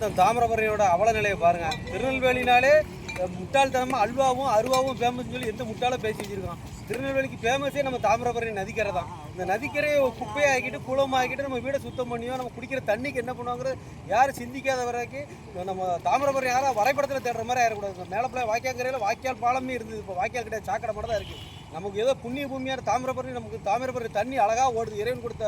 நம் தாமிரபரணியோட அவல நிலையை பாருங்க. திருநெல்வேலினாலே முட்டாள்தனமாக அல்வாவும் அருவாவும் ஃபேமஸ்னு சொல்லி எந்த முட்டாள பேசி வச்சிருக்கான்? திருநெல்வேலிக்கு ஃபேமஸே நம்ம தாமிரபரணி நதிக்கரை தான். இந்த நதிக்கரையை குப்பையை ஆக்கிட்டு குளமாக்கிட்டு நம்ம வீடை சுத்தம் பண்ணியோ நம்ம குடிக்கிற தண்ணிக்கு என்ன பண்ணுவாங்கிறது யாரும் சிந்திக்காத வரைக்கும் நம்ம தாமிரபரணி யாரும் வரைபடத்தில் தேடுற மாதிரி ஆயிடக்கூடாது. மேலப்பிள்ளை வாய்க்காங்கரையில் வாய்க்கால் பாலமே இருந்தது. இப்போ வாய்க்கால் கிடையாது சாக்கடை மட்டும் தான் இருக்குது நமக்கு ஏதோ புண்ணிய பூமியான தாமிரபரணி நமக்கு தாமிரபரணி தண்ணி அழகாக ஓடுது. இறைவன் கொடுத்த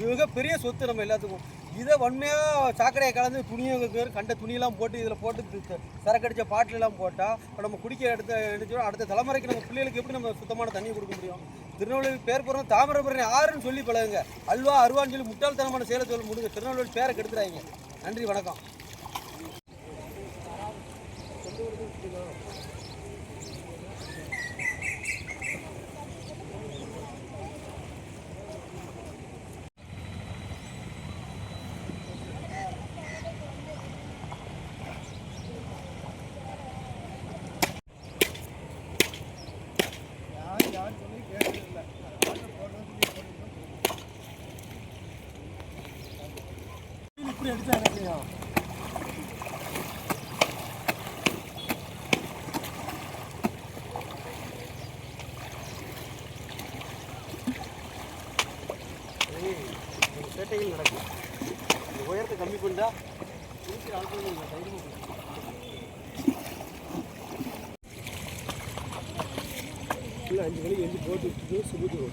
மிகப்பெரிய சொத்து நம்ம எல்லாத்துக்கும். இதை வன்மையாக சாக்கடையை கலந்து துணியை கண்ட துணியெல்லாம் போட்டு இதில் போட்டு சரக்கடித்த சரக்கடிச்ச பாட்டிலெல்லாம் போட்டால் இப்போ நம்ம குடிக்க எடுத்த எடுத்தோம் அடுத்த தலைமுறைக்கு நம்ம பிள்ளைகளுக்கு எப்படி நம்ம சுத்தமான தண்ணி கொடுக்க முடியும்? திருநெல்வேலி பேர் போகிறோம் தாமிரபரணி ஆறுன்னு சொல்லி பழகுங்க. அல்வா அருவான்னு சொல்லி முட்டாள்தனமான செயலை சொல்ல முடியுங்க திருநெல்வேலி பேரை கெடுத்துறாங்க. நன்றி வணக்கம். இப்படி எடுத்தா எனக்கு சேட்டைகள் நடக்கும் இந்த உயரத்தை கம்மி பண்ணா இருக்கிற ஆட்கள் தைரியமாக கொடுக்கும். இல்லை அஞ்சு மணிக்கு எஞ்சி போட்டு விட்டுட்டு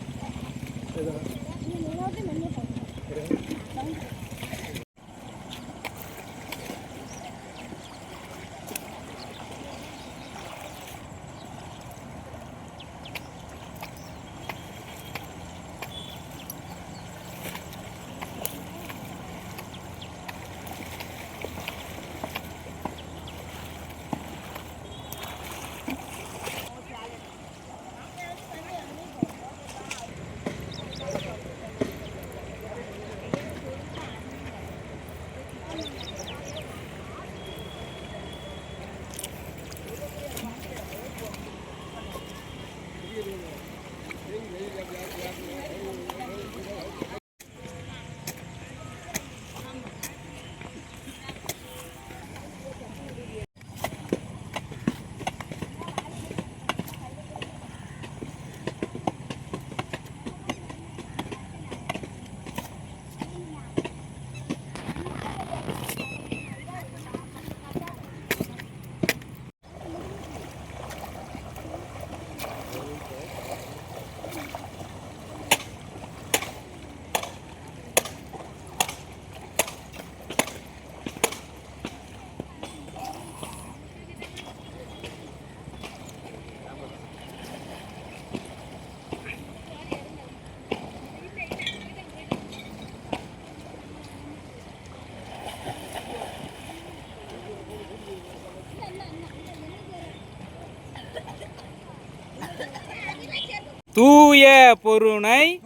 தூய பொருணை.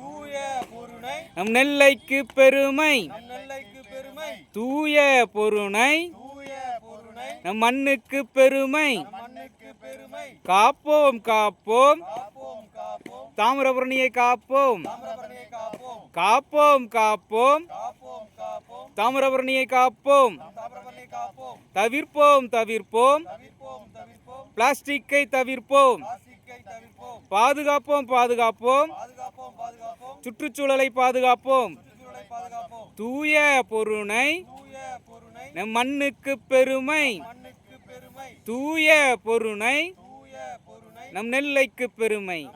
நம் நெல்லைக்கு பெருமை. தூய பொருணை. நம் மண்ணுக்கு பெருமை. காப்போம் காப்போம். தாமிரபரணியை காப்போம். காப்போம். காப்போம் தாமிரபரணியை காப்போம். தவிர்ப்போம் தவிர்ப்போம். பிளாஸ்டிக்கை தவிர்ப்போம். பாதுகாப்போம். பாதுகாப்போம் சுற்றுச்சூழலை பாதுகாப்போம். தூய பொருணை. நம் மண்ணுக்கு பெருமை. தூய பொருணை. நம் நெல்லைக்கு பெருமை.